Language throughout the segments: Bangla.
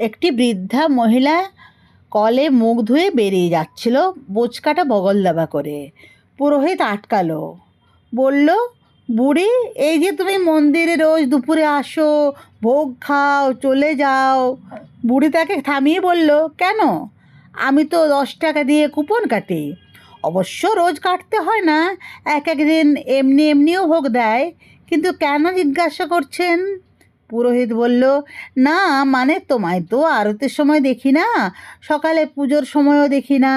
একটি বৃদ্ধা মহিলা কলে মুখ ধুয়ে বেরিয়ে যাচ্ছিল, বোচকাটা বগল দাবা করে। পুরোহিত আটকালো। বলল, বুড়ি, এই যে তুমি মন্দিরে রোজ দুপুরে আসো, ভোগ খাও, চলে যাও। বুড়ি তাকে থামিয়ে বলল, কেন? আমি তো দশ টাকা দিয়ে কুপন কাটি। অবশ্য রোজ কাটতে হয় না, এক একদিন এমনি এমনিও ভোগ দেয়, কিন্তু কেন জিজ্ঞাসা করছেন? পুরোহিত বলল, না মানে তোমায় তো আরতের সময় দেখি না, সকালে পুজোর সময়ও দেখি না,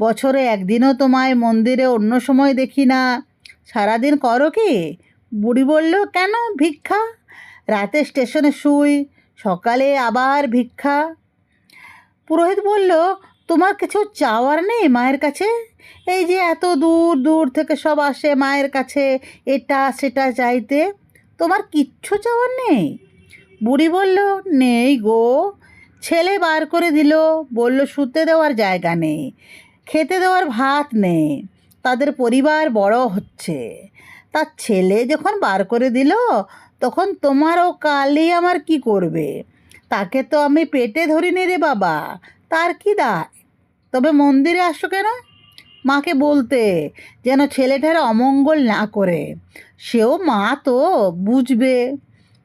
বছরে একদিনও তোমায় মন্দিরে অন্য সময় দেখি না। সারাদিন করো কি? বুড়ি বলল, কেন ভিক্ষা? রাতে স্টেশনে শুই, সকালে আবার ভিক্ষা? পুরোহিত বলল, তোমার কিছু চাওয়ার নেই মায়ের কাছে? এই যে এত দূর দূর থেকে সব আসে মায়ের কাছে, এটা সেটা চাইতে তোমার কিচ্ছু চাওয়ার নেই? বুড়ি বলল, নেই গো। ছেলে বার করে দিল, বলল, শুতে দেওয়ার জায়গা নেই, খেতে দেওয়ার ভাত নেই, তাদের পরিবার বড় হচ্ছে। তার ছেলে যখন বার করে দিল, তখন তোমার ও কালি আমার কি করবে? তাকে তো আমি পেটে ধরিনি রে বাবা, তার কি দায়? তবে মন্দিরে আসো কেন? মাকে বলতে, যেন ছেলেটার অমঙ্গল না করে, সেও মা তো, বুঝবে।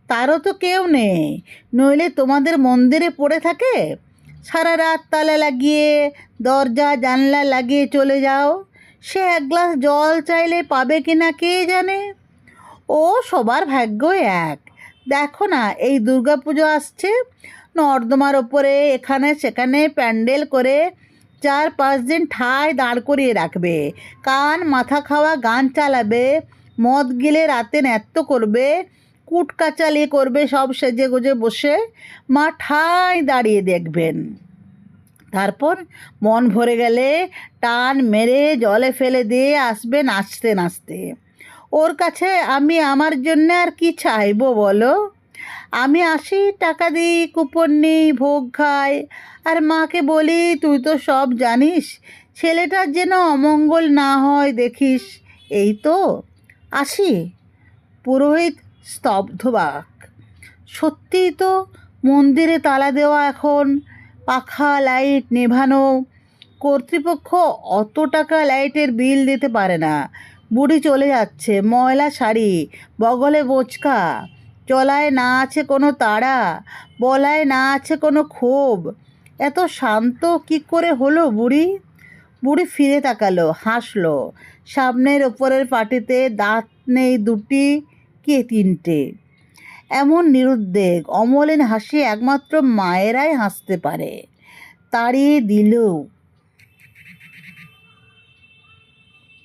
তারও তো কেউ নেই। নইলে তোমাদের মন্দিরে পড়ে থাকে? সারা রাত তালা লাগিয়ে, দরজা, জানলা লাগিয়ে চলে যাও। সে এক গ্লাস জল চাইলে পাবে কি না কে জানে? ও সবার ভাগ্য এক। দেখো না, এই দুর্গাপুজো আসছে। নর্দমার ওপরে, এখানে সেখানে প্যান্ডেল করে চার পাঁচ দিন ঠায় দাঁড় করিয়ে রাখবে। কান, মাথা খাওয়া, গান চালাবে। মদ গিলে রাতে ন্যাত্য করবে। কুট কাচালি করবে সব সেজে গুজে বসে মা ঠায় দাঁড়িয়ে দেখবেন। তারপর মন ভরে গেলে টান মেরে জলে ফেলে দিয়ে আসবে নাচতে নাচতে। ওর কাছে আমি আমার জন্য আর কি চাইব বলো? আমি আসি টাকা দিই, কুপন নিই, ভোগ খাই। আর মাকে বলি, তুই তো সব জানিস, ছেলেটার যেন অমঙ্গল না হয় দেখিস। এই তো আসি পুরোহিত স্তব্ধবাক। সত্যিই তো মন্দিরে তালা দেওয়া এখন পাখা, লাইট নেভানো। কর্তৃপক্ষ অত টাকা লাইটের বিল দিতে পারে না। বুড়ি চলে যাচ্ছে, ময়লা শাড়ি, বগলে বোচকা। চলায় না আছে কোনো তাড়া, বলায় না আছে কোনো ক্ষোভ। এত শান্ত কি করে হলো বুড়ি? বুড়ি ফিরে তাকালো, হাসলো। সামনের ওপরের পাটিতে দাঁত নেই দুটি। কে তিনটে? এমন নিরুদ্বেগ অমলেন হাসি একমাত্র মায়েরাই হাসতে পারে। তাড়িয়ে দিলেও